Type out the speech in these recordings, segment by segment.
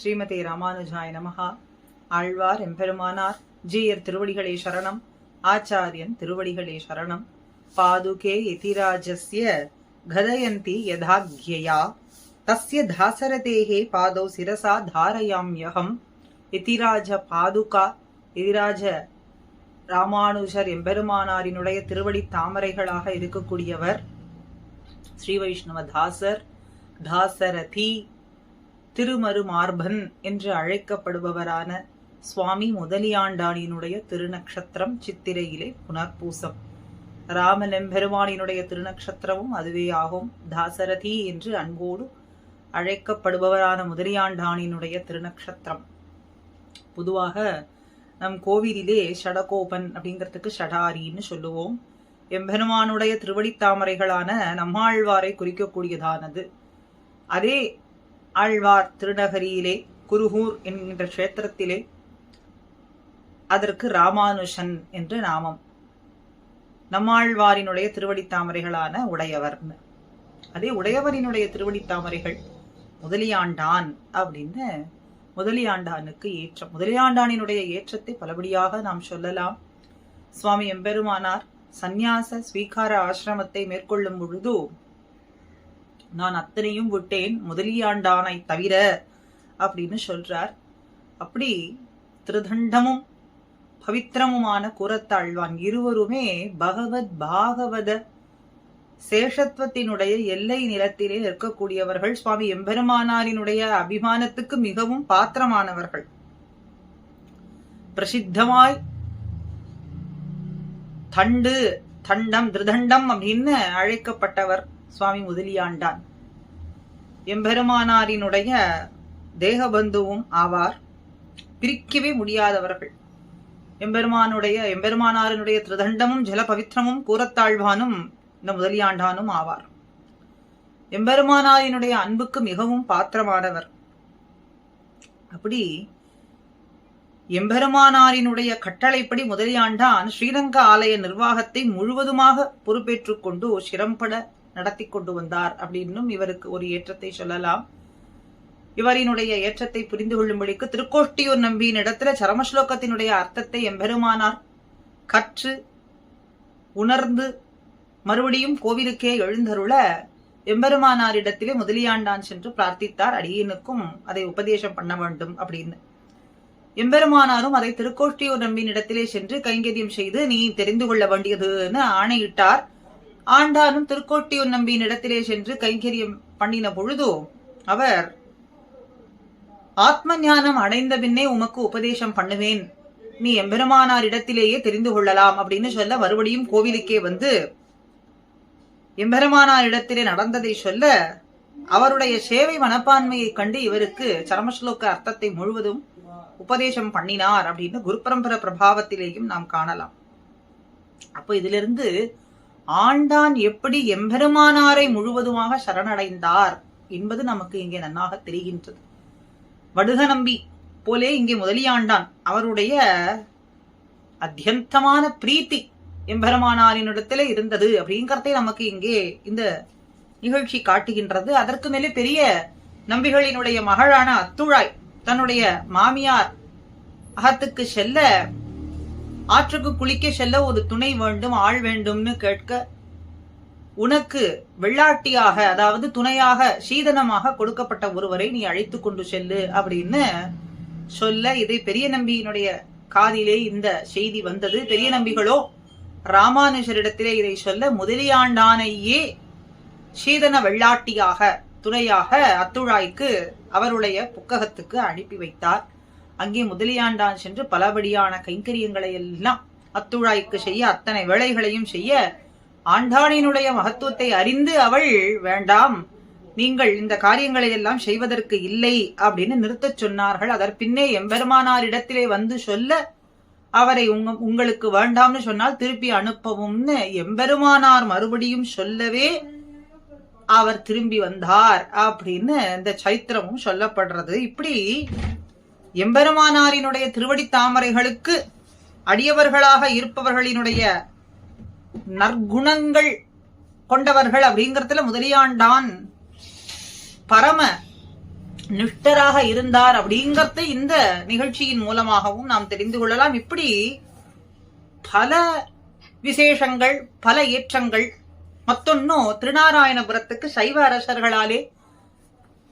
ஸ்ரீமதி ராமானுஜாய நமகா ஆழ்வார் எம்பெருமானார் ஜீயர் திருவடிகளே சரணம். ஆச்சாரியன் திருவடிகளே சரணம். பாதுகே யதிராஜஸ்ய கதயந்தி யதாக்யயா. தஸ்ய தாசரதேகே பாதோ சிரசா தாரயாம்யகம் யதிராஜ பாதுகா எதிராஜ ராமானுஜர் எம்பெருமானாரினுடைய திருவடி தாமரைகளாக இருக்கக்கூடியவர் ஸ்ரீ வைஷ்ணவ தாசர் தாசரதி திருமருமார்பன் என்று அழைக்கப்படுபவரான சுவாமி முதலியாண்டானினுடைய திருநக்ஷத்திரம் சித்திரையிலே புனர்பூசம். ராமலெம்பெருமானினுடைய திருநக்ஷத்திரமும் அதுவே ஆகும். தாசரதி என்று அன்போடு அழைக்கப்படுபவரான முதலியாண்டானினுடைய திருநக்ஷத்திரம். பொதுவாக நம் கோவிலிலே ஷடகோபன் அப்படிங்கிறதுக்கு ஷடாரின்னு சொல்லுவோம். எம்பெருமானுடைய திருவடித்தாமரைகளான நம்மாழ்வாரை குறிக்கக்கூடியதானது. அதே ஆழ்வார் திருநகரியிலே குருகூர் என்கின்ற கஷேத்திரத்திலே அதற்கு ராமானுஷன் என்று நாமம். நம்மாழ்வாரினுடைய திருவடித்தாமரைகளான உடையவர்னு அதே உடையவரினுடைய திருவடித்தாமரைகள் முதலியாண்டான் அப்படின்னு முதலியாண்டானுக்கு ஏற்றம். முதலியாண்டானினுடைய ஏற்றத்தை பலபடியாக நாம் சொல்லலாம். சுவாமி எம்பெருமானார் சந்நியாச ஸ்வீகார ஆசிரமத்தை மேற்கொள்ளும் பொழுது நான் அத்தனையும் விட்டேன் முதலியாண்டானை தவிர அப்படின்னு சொல்றார். அப்படி திருதண்டமும் பவித்திரமுமான குரத்தாழ்வான் இருவருமே பகவத் பாகவத சேஷத்துவத்தினுடைய எல்லை நிலத்திலே இருக்கக்கூடியவர்கள் சுவாமி எம்பெருமானாரினுடைய அபிமானத்துக்கு மிகவும் பாத்திரமானவர்கள். பிரசித்தமாய் தண்டு தண்டம் திருதண்டம் அப்படின்னு அழைக்கப்பட்டவர். சுவாமி முதலியாண்டான். எம்பெருமானாரினுடைய தேகபந்துவும் ஆவார். பிரிக்கவே முடியாதவர்கள். எம்பெருமானுடைய எம்பெருமானாரினுடைய திருதண்டமும் ஜல பவித்திரமும் கூறத்தாழ்வானும் இந்த முதலியாண்டானும் ஆவார். எம்பெருமானாரினுடைய அன்புக்கு மிகவும் பாத்திரமானவர். அப்படி எம்பெருமானாரினுடைய கட்டளைப்படி முதலியாண்டான் ஸ்ரீரங்க ஆலய நிர்வாகத்தை முழுவதுமாக பொறுப்பேற்றுக் கொண்டு சிரம்பட நடத்தி கொண்டு வந்தார் அப்படின்னும் இவருக்கு ஒரு ஏற்றத்தை சொல்லலாம். இவரினுடைய ஏற்றத்தை புரிந்து கொள்ளும்படிக்கு திருக்கோஷ்டியூர் நம்பியின் இடத்துல சரமஸ்லோகத்தினுடைய அர்த்தத்தை எம்பெருமானார் கற்று உணர்ந்து மறுபடியும் கோவிலுக்கே எழுந்தருள எம்பெருமானாரிடத்திலே முதலியாண்டான் சென்று பிரார்த்தித்தார். அடியனுக்கும் அதை உபதேசம் பண்ண வேண்டும் அப்படின்னு. எம்பெருமானாரும் அதை திருக்கோஷ்டியூர் நம்பியின் இடத்திலே சென்று கைங்கரியம் செய்து நீ தெரிந்து கொள்ள வேண்டியதுன்னு ஆணையிட்டார். ஆண்டானும் திருக்கோட்டியூர் நம்பியின் இடத்திலே சென்று கைங்கரியம் பண்ணின பொழுதோ அவர் ஆத்ம ஞானம் அடைந்த பின்னே உமக்கு உபதேசம் பண்ணுவேன். நீ எம்பெருமானார் இடத்திலேயே தெரிந்து கொள்ளலாம் அப்படின்னு சொல்ல மறுபடியும் கோவிலுக்கே வந்து எம்பெருமானார் இடத்திலே நடந்ததை சொல்ல அவருடைய சேவை மனப்பான்மையை கண்டு இவருக்கு சரமஸ்லோக அர்த்தத்தை முழுவதும் உபதேசம் பண்ணினார் அப்படின்னு குருபரம்பர பிரபாவத்திலேயும் நாம் காணலாம். அப்போ இதிலிருந்து ஆண்டான் எப்படி எம்பெருமானாரை முழுவதுமாக சரணடைந்தார் என்பது நமக்கு இங்கே நன்னாக தெரிகின்றது. வடுக நம்பி போலே இங்கே முதலியாண்டான் அவருடைய அத்தியந்தமான பிரீத்தி எம்பெருமானாரினிடத்திலே இருந்தது அப்படிங்கிறதே நமக்கு இங்கே இந்த நிகழ்ச்சி காட்டுகின்றது. அதற்கு மேலே பெரிய நம்பிகளினுடைய மகளான அத்துழாய் தன்னுடைய மாமியார் அகத்துக்கு செல்ல ஆற்றுக்கு குளிக்க செல்ல ஒரு துணை வேண்டும் ஆள் வேண்டும்னு கேட்க உனக்கு வெள்ளாட்டியாக அதாவது துணையாக சீதனமாக கொடுக்கப்பட்ட ஒருவரை நீ அழைத்து கொண்டு செல்லு அப்படின்னு சொல்ல இதை பெரிய நம்பியினுடைய காதிலே இந்த செய்தி வந்தது. பெரிய நம்பிகளோ ராமானுஜரிடத்திலே இதை சொல்ல முதலியாண்டானையே சீதன வெள்ளாட்டியாக துணையாக அத்துழாய்க்கு அவருடைய புக்ககத்துக்கு அனுப்பி வைத்தார். அங்கே முதலியாண்டான் சென்று பலபடியான கைங்கரியங்களை எல்லாம் அத்துழாய்க்கு செய்ய அத்தனை வேலைகளையும் செய்ய ஆண்டானினுடைய மகத்துவத்தை அறிந்து அவள் வேண்டாம் நீங்கள் இந்த காரியங்களை எல்லாம் செய்வதற்கு இல்லை அப்படின்னு நிறுத்தச் சொன்னார்கள். அதற்பின்னே எம்பெருமானாரிடத்திலே வந்து சொல்ல அவரை உங்க உங்களுக்கு வேண்டாம்னு சொன்னால் திருப்பி அனுப்பவும்னு எம்பெருமானார் மறுபடியும் சொல்லவே அவர் திரும்பி வந்தார் அப்படின்னு இந்த சைத்திரமும் சொல்லப்படுறது. இப்படி எம்பெருமானாரினுடைய திருவடி தாமரைகளுக்கு அடியவர்களாக இருப்பவர்களினுடைய நற்குணங்கள் கொண்டவர்கள் அப்படிங்கறதுல முதலியாண்டான் பரம நிஷ்டராக இருந்தார் அப்படிங்கறத இந்த நிகழ்ச்சியின் மூலமாகவும் நாம் தெரிந்து கொள்ளலாம். இப்படி பல விசேஷங்கள் பல ஏற்றங்கள் மத்தொன்னும் திருநாராயணபுரத்துக்கு சைவ அரசர்களாலே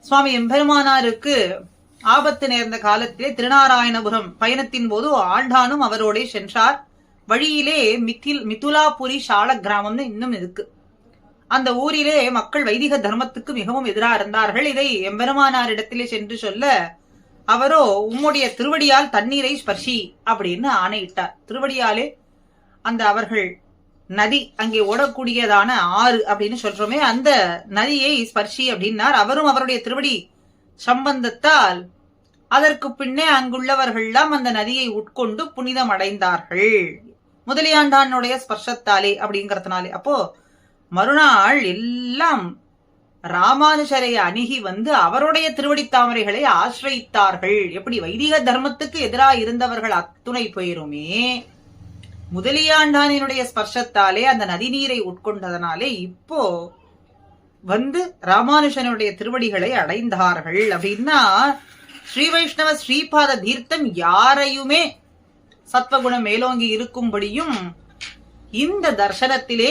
சுவாமி எம்பெருமானாருக்கு ஆபத்து நேர்ந்த காலத்திலே திருநாராயணபுரம் பயணத்தின் போது ஆண்டானும் அவரோட சென்றார். வழியிலே மித்தில் மிதுலாபுரி சால கிராமம்னு இன்னும் இருக்கு. அந்த ஊரிலே மக்கள் வைதிக தர்மத்துக்கு மிகவும் எதிராக இருந்தார்கள். இதை எம்பெருமானாரிடத்திலே சென்று சொல்ல அவரோ உம்முடைய திருவடியால் தண்ணீரை ஸ்பர்ஷி அப்படின்னு ஆணையிட்டார். திருவடியாலே அந்த அவர்கள் நதி அங்கே ஓடக்கூடியதான ஆறு அப்படின்னு சொல்றோமே அந்த நதியை ஸ்பர்ஷி அப்படின்னார். அவரும் அவருடைய திருவடி சம்பந்தத்தால் அதற்கு பின்னே அங்குள்ளவர்கள்லாம் அந்த நதியை உட்கொண்டு புனிதம் அடைந்தார்கள் முதலியாண்டானுடைய ஸ்பர்ஷத்தாலே அப்படிங்கறதுனாலே. அப்போ மறுநாள் எல்லாம் ராமானுஜரை அணுகி வந்து அவருடைய திருவடி தாமரைகளை ஆசிரயித்தார்கள். எப்படி? வைதிக தர்மத்துக்கு எதிராக இருந்தவர்கள் அத்துணை போயிருமே முதலியாண்டானினுடைய ஸ்பர்ஷத்தாலே அந்த நதிநீரை உட்கொண்டதனாலே இப்போ வந்து ராமானுஜனுடைய திருவடிகளை அடைந்தார்கள். அப்படின்னா ஸ்ரீ வைஷ்ணவ ஸ்ரீபாத தீர்த்தம் யாரையுமே சத்வகுணம் மேலோங்கி இருக்கும்படியும் இந்த தர்சனத்திலே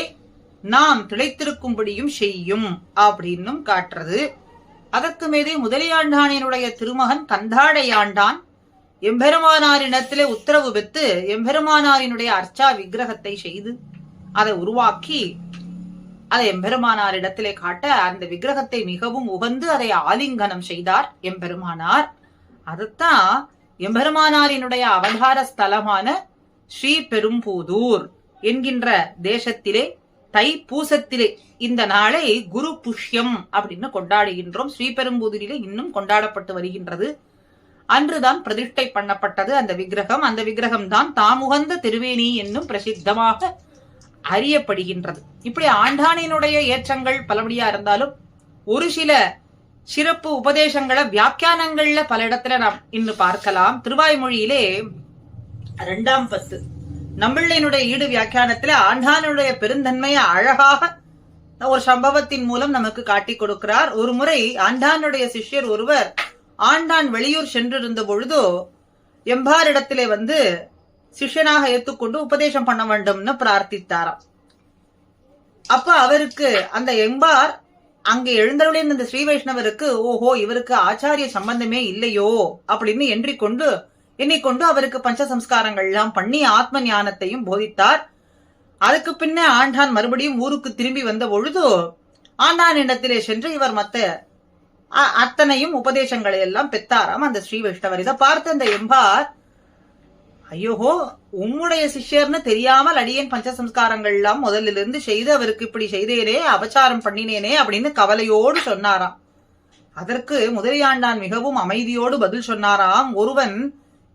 நாம் திளைத்திருக்கும்படியும் செய்யும் அப்படின்னும் காட்டுறது. அதற்கு மேலே முதலியாண்டானினுடைய திருமகன் கந்தாடையாண்டான் எம்பெருமானாரிடத்திலே உத்தரவு பெற்று எம்பெருமானாரினுடைய அர்ச்சா விக்கிரகத்தை செய்து அதை உருவாக்கி அதை எம்பெருமானாரிடத்திலே காட்ட அந்த விக்கிரகத்தை மிகவும் உகந்து அதை ஆலிங்கனம் செய்தார் எம்பெருமானார். அதுதான் எம்பெருமானாரினுடைய அவதார ஸ்தலமான ஸ்ரீ பெரும்பூதூர் என்கின்ற தேசத்திலே தை பூசத்திலே இந்த நாளை குரு புஷ்யம் அப்படின்னு கொண்டாடுகின்றோம். ஸ்ரீபெரும்புதூரிலே இன்னும் கொண்டாடப்பட்டு வருகின்றது. அன்றுதான் பிரதிஷ்டை பண்ணப்பட்டது அந்த விக்கிரகம். அந்த விக்கிரகம் தான் தாமுகந்த திருவேணி என்னும் பிரசித்தமாக அறியப்படுகின்றது. இப்படி ஆண்டானினுடைய ஏற்றங்கள் பலபடியா இருந்தாலும் ஒரு சில சிறப்பு உபதேசங்களை வியாக்கியானங்கள்ல பல இடத்துல நாம் இன்னும் பார்க்கலாம். திருவாய்மொழியிலே இரண்டாம் பத்து. நம்மளினுடைய ஈடு வியாக்கியானத்துல ஆண்டானுடைய பெருந்தன்மையை அழகாக ஒரு சம்பவத்தின் மூலம் நமக்கு காட்டி கொடுக்கிறார். ஒரு முறை ஆண்டானுடைய சிஷ்யர் ஒருவர் ஆண்டான் வெளியூர் சென்றிருந்த பொழுதோ எம்பாரிடத்திலே வந்து சிஷ்யனாக ஏத்துக்கொண்டு உபதேசம் பண்ண வேண்டும்னு பிரார்த்தித்தாராம். அப்ப அவருக்கு அந்த எம்பார் அங்கே எழுந்தருளின் இந்த ஸ்ரீ வைஷ்ணவருக்கு ஓஹோ இவருக்கு ஆச்சாரிய சம்பந்தமே இல்லையோ? அப்படின்னு எண்ணிக்கொண்டு எண்ணிக்கொண்டு அவருக்கு பஞ்ச சம்ஸ்காரங்கள் எல்லாம் பண்ணி ஆத்ம ஞானத்தையும் போதித்தார். அதுக்கு பின்ன ஆண்டான் மறுபடியும் ஊருக்கு திரும்பி வந்த பொழுது ஆண்டான் இடத்திலே சென்று இவர் மத்த அத்தனையும் உபதேசங்களை எல்லாம் பெத்தாராம் அந்த ஸ்ரீ வைஷ்ணவர். இதை பார்த்து அந்த எம்பார் ஐயோஹோ உம்முடைய சிஷ்யர்னு தெரியாமல் அடியேன் பஞ்சசம்ஸ்காரங்கள் எல்லாம் முதல்ல இருந்து செய்து அவருக்கு இப்படி செய்தேனே அபச்சாரம் பண்ணினேனே அப்படின்னு கவலையோடு சொன்னாராம். அதற்கு முதலியாண்டான் மிகவும் அமைதியோடு பதில் சொன்னாராம் ஒருவன்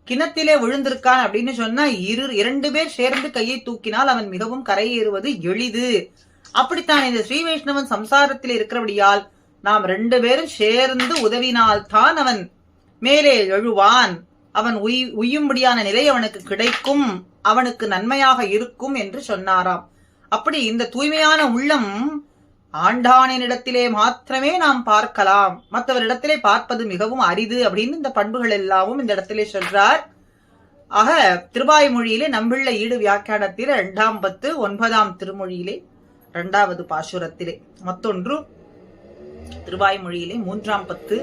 கிணத்திலே விழுந்திருக்கான் அப்படின்னு சொன்னா இரு இரண்டு பேர் சேர்ந்து கையை தூக்கினால் அவன் மிகவும் கரையேறுவது எளிது. அப்படித்தான் இந்த ஸ்ரீ வைஷ்ணவன் சம்சாரத்தில் இருக்கிறபடியால் நாம் ரெண்டு பேரும் சேர்ந்து உதவினால் தான் அவன் மேலே எழுவான். அவன் உய் உய்யும்படியான நிலை அவனுக்கு கிடைக்கும் அவனுக்கு நன்மையாக இருக்கும் என்று சொன்னாராம். அப்படி இந்த தூய்மையான உள்ளம் ஆண்டானினிடத்திலே மாத்திரமே நாம் பார்க்கலாம். மற்றவரிடத்திலே பார்ப்பது மிகவும் அரிது அப்படின்னு இந்த பண்புகள் எல்லாமும் இந்த இடத்திலே சொல்றார். ஆக திருவாய்மொழியிலே நம்பிள்ள ஈடு வியாக்கியானத்திலே இரண்டாம் பத்து ஒன்பதாம் திருமொழியிலே இரண்டாவது பாசுரத்திலே. மற்றொன்று திருவாய்மொழியிலே மூன்றாம் பத்து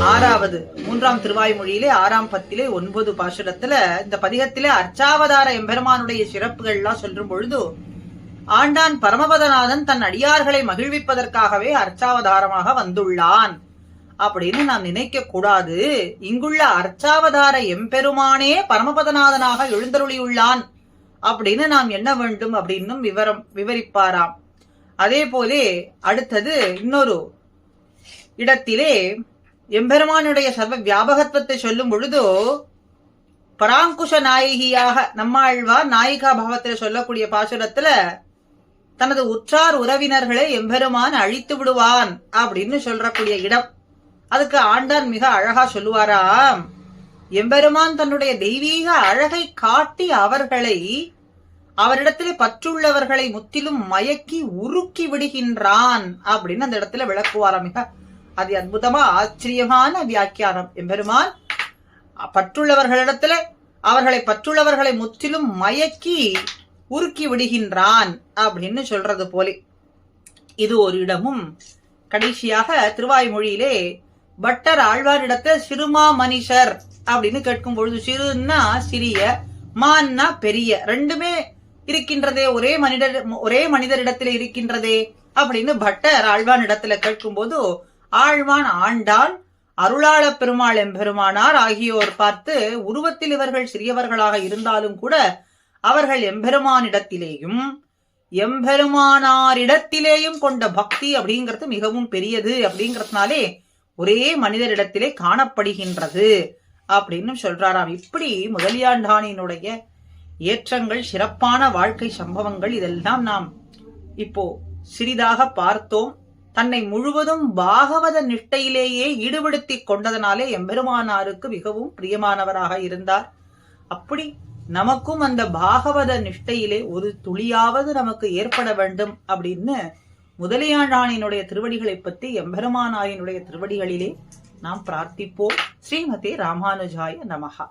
ஆறாவது மூன்றாம் திருவாய்மொழியிலே ஆறாம் பத்திலே ஒன்பது பாசுரத்துல இந்த பதிகத்திலே அர்ச்சாவதார எம்பெருமானுடைய சிறப்புகள் எல்லாம் சொல்லும் பொழுது ஆண்டான் பரமபதநாதன் தன் அடியார்களை மகிழ்விப்பதற்காகவே அர்ச்சாவதாரமாக வந்துள்ளான். அப்படின்னு நாம் நினைக்க கூடாது. இங்குள்ள அர்ச்சாவதார எம்பெருமானே பரமபதநாதனாக எழுந்தருளியுள்ளான். அப்படின்னு நாம் என்ன வேண்டும் அப்படின்னும் விவரம் விவரிப்பாராம். அதே போலே அடுத்தது இன்னொரு இடத்திலே எம்பெருமானுடைய சர்வ வியாபகத்துவத்தை சொல்லும் பொழுது பராங்குஷ நாயகியாக நம்மாழ்வார் நாயிகா பாவத்தில் சொல்லக்கூடிய பாசுரத்துல தனது உற்றார் உறவினர்களை எம்பெருமான் அழித்து விடுவான் அப்படின்னு சொல்றக்கூடிய இடம். அதுக்கு ஆண்டான் மிக அழகா சொல்லுவாராம். எம்பெருமான் தன்னுடைய தெய்வீக அழகை காட்டி அவர்களை அவரிடத்திலே பற்றுள்ளவர்களை முற்றிலும் மயக்கி உருக்கி விடுகின்றான் அப்படின்னு அந்த இடத்துல விளக்குவாராம் மிக. அது அற்புதமா ஆச்சரியமான வியாக்கியானம். எம்பெருமான் பற்றுள்ளவர்களிடத்துல அவர்களை பற்றுள்ளவர்களை முற்றிலும் மயக்கி உருக்கி விடுகின்றான் அப்படின்னு சொல்றது போலே. இது ஒரு இடமும் கடைசியாக திருவாய்மொழியிலே பட்டர் ஆழ்வாரிடத்துல சிறுமா மனிஷர் அப்படின்னு கேட்கும் பொழுது சிறுன்னா சிறிய மான்னா பெரிய ரெண்டுமே இருக்கின்றதே ஒரே மனிதர் ஒரே மனிதரிடத்துல இருக்கின்றதே அப்படின்னு பட்டர் ஆழ்வான் இடத்துல கேட்கும்போது ஆழ்வான் ஆண்டாள் அருளாள பெருமாள் எம்பெருமானார் ஆகியோர் பார்த்து உருவத்தில் இவர்கள் சிறியவர்களாக இருந்தாலும் கூட அவர்கள் எம்பெருமானிடத்திலேயும் எம்பெருமானாரிடத்திலேயும் கொண்ட பக்தி அப்படிங்கிறது மிகவும் பெரியது அப்படிங்கறதுனாலே ஒரே மனிதரிடத்திலே காணப்படுகின்றது அப்படின்னு சொல்றாராம். இப்படி முதலியாண்டானினுடைய ஏற்றங்கள் சிறப்பான வாழ்க்கை சம்பவங்கள் இதெல்லாம் நாம் இப்போ சிறிதாக பார்த்தோம். தன்னை முழுவதும் பாகவத நிஷ்டையிலேயே ஈடுபடுத்திக் கொண்டதனாலே எம்பெருமானாருக்கு மிகவும் பிரியமானவராக இருந்தார். அப்படி நமக்கும் அந்த பாகவத நிஷ்டையிலே ஒரு துளியாவது நமக்கு ஏற்பட வேண்டும் அப்படின்னு முதலியாண்டானினுடைய திருவடிகளை பற்றி எம்பெருமானாரினுடைய திருவடிகளிலே நாம் பிரார்த்திப்போம். ஸ்ரீமதி ராமானுஜாய நமகா